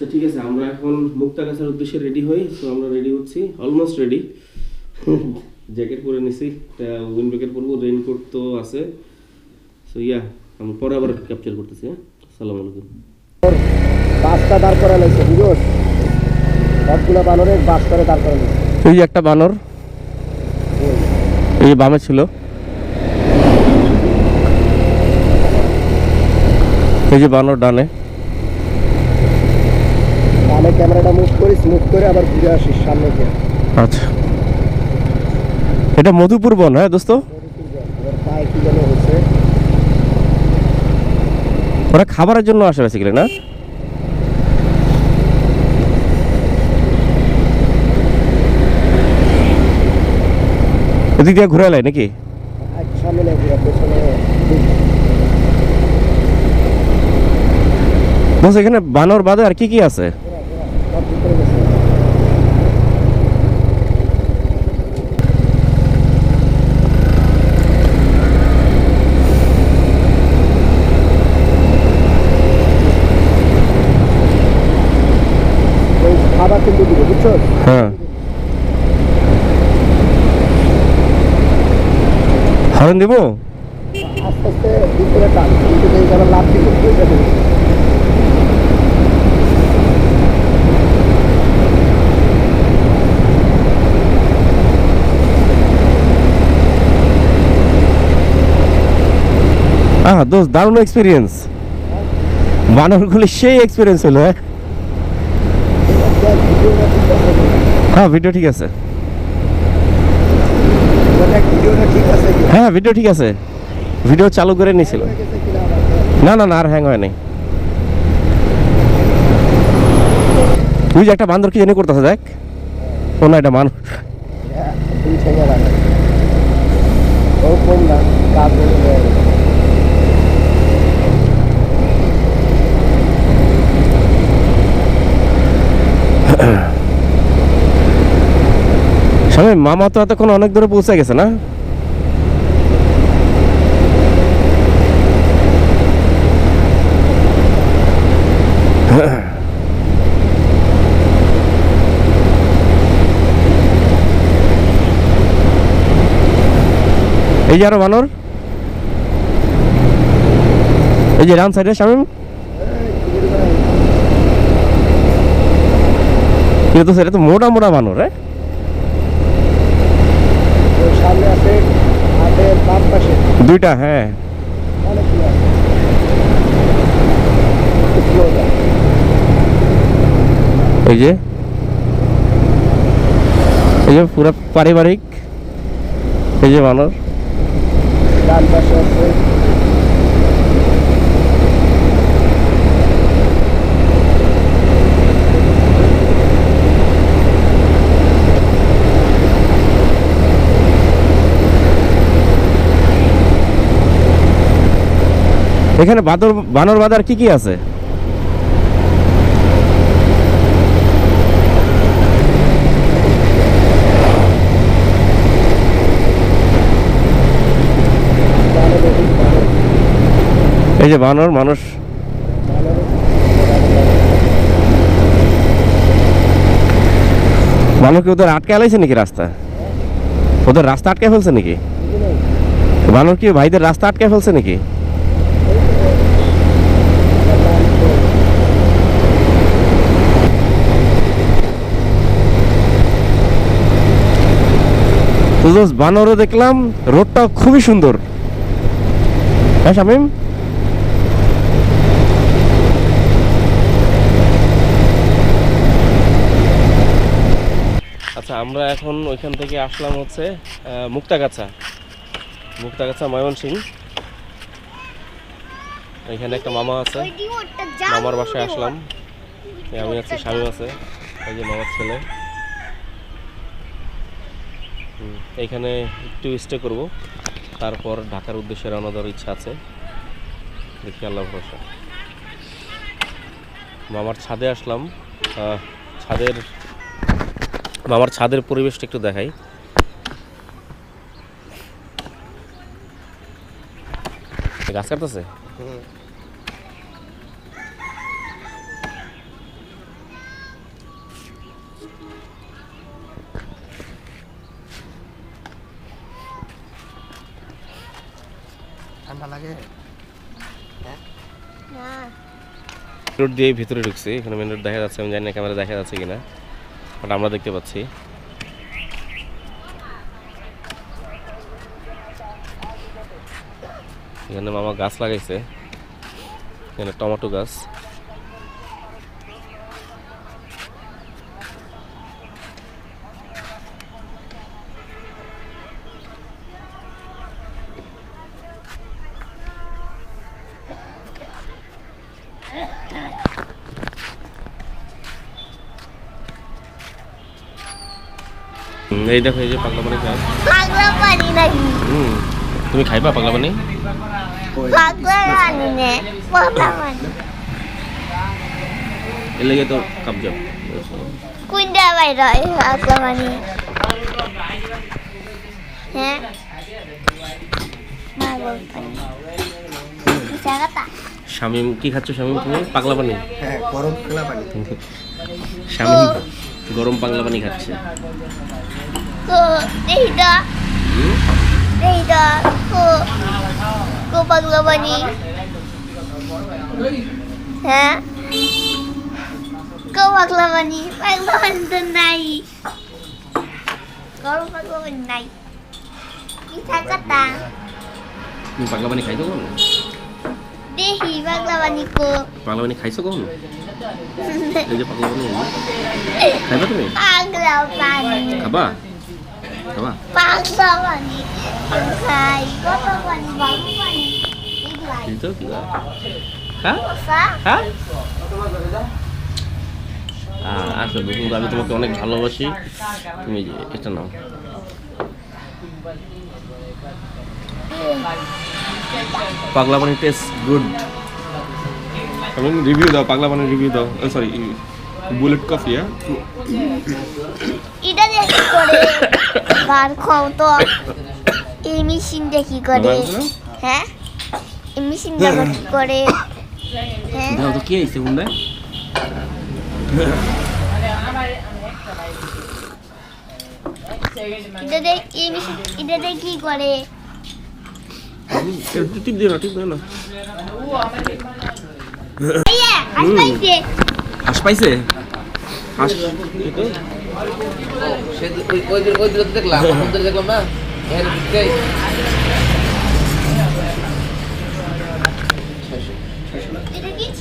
আচ্ছা ঠিক আছে আমরা এখন মুক্তাগাছার উদ্দেশ্যে রেডি হই সো আমরা রেডি হচ্ছি অলমোস্ট রেডি জ্যাকেট পরে নিছি উইন্ড ব্রেকেট পরবো রেইনকোট তো আছে। সো ইয়া আমি পরে আবার ক্যাপচার করতেছি হ্যাঁ? আসসালামু আলাইকুম। বাসটা দাঁড় করা লাগছে বুঝোস? সবগুলো বানরের বাস করে দাঁড় করা লাগছে এই একটা বানর এই যে বামে ছিল। এই যে বানর ডানে। ক্যামেরাটা মুভ করিস মুভ করে আবার ঘুরে আসিস সামনে গিয়ে। আচ্ছা। এটা মধুপুর বন হ্যাঁ দোস্ত? ওরা খাবারের জন্য আসে বেসিক্যালি না? এদিক দিয়ে ঘুরে এলাই নাকি? এখানে বানর বাদে আর কি কি আছে সব ভিতরে গেছে ওই খাবার কিন্তু দিবে বুঝছ হ্যাঁ হরন দিব আস্তে আস্তে ভিতরে টান কিন্তু এই যারা লাভ দিবে বুঝতে পেরেছি আহ দোস্ত দারুণ এক্সপিরিয়েন্স বানরগুলি সেই এক্সপিরিয়েন্স হলো হ্যাঁ ভিডিওটা ঠিক আছে হ্যাঁ ভিডিও ঠিক আছে। হ্যাঁ ভিডিও ঠিক আছে। ভিডিও চালু করে নিয়েছিল না না না আর হ্যাং হয় নাই। তুই যে একটা বান্দর কি জানি করতেছে দেখ। ও না এটা মানুষ। হ্যাঁ, না বলে স্বামী মামা তো এতক্ষণ অনেক দূরে পৌঁছে গেছে না? এই যে আরও বানর। এই যে ডান সাইডে কিন্তু তো সেটা তো মোটা মোটা বানর হ্যাঁ ওর সামনে আছে হাতের বাম পাশে দুইটা হ্যাঁ। slow যা। এই যে পুরো পারিবারিক। এই যে বানর এখানে বাদর, বানর বাজার কি কি আছে। এই যে বানর, মানুষ। কি ওদের আটকে আলাইছে নাকি রাস্তা? ওদের রাস্তা আটকে ফেলছে নাকি? বানর কি ভাইদের রাস্তা আটকে ফেলছে নাকি ডান তো। তো বানরও দেখলাম রোডটা খুবই সুন্দর। হ্যাঁ শামিম? আচ্ছা আমরা এখন ওইখান থেকে আসলাম হচ্ছে আহ, মুক্তাগাছা। মুক্তাগাছা ময়মনসিং। এখানে একটা মামা আছে। মামার বাসায় আসলাম। আমি আছি স্বামী আছে। এই যে মামার ছেলে। হুম, এইখানে একটু স্টে করব। তারপর ঢাকার উদ্দেশ্যে রওনা দেওয়ার ইচ্ছা আছে। দেখি আল্লাহ ভরসা। মামার ছাদে আসলাম। ছাদের মামার ছাদের পরিবেশটা একটু দেখাই। গাছ কাটতেছে? ঠান্ডা লাগে। রোড দিয়ে ভিতরে ঢুকছি, এখানে মেন রোড দেখা যাচ্ছে, আমি জানি না ক্যামেরা দেখা যাচ্ছে কিনা বাট আমরা দেখতে পাচ্ছি। এখানে মামা গাছ লাগাইছে, এখানে টমেটো গাছ হুম, এই দেখো এই যে পাগলা পানি গাছ পাগলা পানি নাকি? হুম তুমি খাইবা পাগলা পানি? পাগলা পানি নে পাগলা পানি। এর লেগে তো কাপ যাও কোনটা বাইর হয় পাগলা পানি। হ্যাঁ? পাগল পানি। জায়গাটা শামিম কি খাচ্ছ শামিম তুমি? পাগলা পানি? হ্যাঁ গরম খোলা পানি। শামিম। গরম পাগলা পানি খাচ্ছে কো দেহিটা হুম? দেহিটা কো কো পাগলা পানি হ্যাঁ কো পাগলা পানি পাগলা পানি তো নাই গরম পাগলা পানি নাই পিঠা কাটা তুমি পাগলা পানি খাইছো কখন দেহি পাগলা পানি কো পাগলা পানি খাইছো কখন এই যে পাগলা পানি এই যে। খাইবা তুমি পাগলা পানি খাবা খাবা পাগলা পানি খাই কত পানি বাবু পানি এগুলাই এই তো কি বা? হ্যাঁ কষা হ্যাঁ আহ, আসো বকুল আমি তোমাকে অনেক ভালোবাসি তুমি যে এটা নাও পাগলা পানি টেস্ট গুড আমি রিভিউ দাও পাগলা পানির রিভিউ দাও। সরি বুলেট কফি হ্যাঁ এটা দিয়ে কি করে? বার খাও তো। এই মেশিনটা কি করে? হ্যাঁ? এই মেশিনটা কি করে? হ্যাঁ? দাও তো কি আইছে হুন্ডা? এটা দিয়ে এই মেশিন এটা দিয়ে কি করে? টিপ দিও না টিপ দিও না। হাস পাইছে? হাঁস দেখলাম না?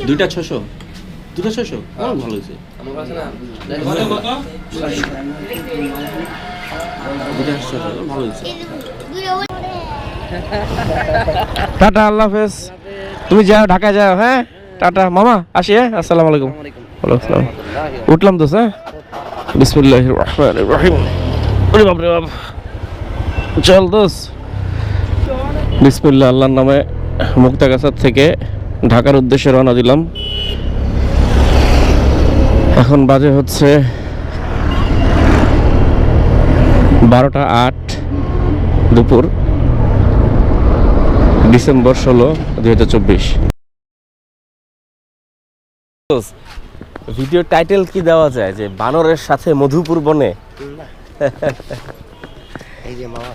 দুইটা ছশো দুটা ছশো আমার ভালো হয়েছে। ভালো টাটা আল্লাহ হাফেজ। তুমি যাও ঢাকা যাও হ্যাঁ? টাটা। মামা, আসি হ্যাঁ? আসসালামু আলাইকুম। আসসালাম। উঠলাম তো, স্যার। বিসমুল্লাহ রহিম। ওরে বাপ রে বাপ। চল দোস। বিসমুল্লাহ, আল্লাহর নামে মুক্তাগাছার থেকে ঢাকার উদ্দেশ্যে রওনা দিলাম। এখন বাজে হচ্ছে বারোটা আট দুপুর, ডিসেম্বর ষোলো, দুই হাজার চব্বিশ। ভিডিও টাইটেল কি দেওয়া যায়? যে বানরের সাথে মধুপুর বনে। এই যে মামা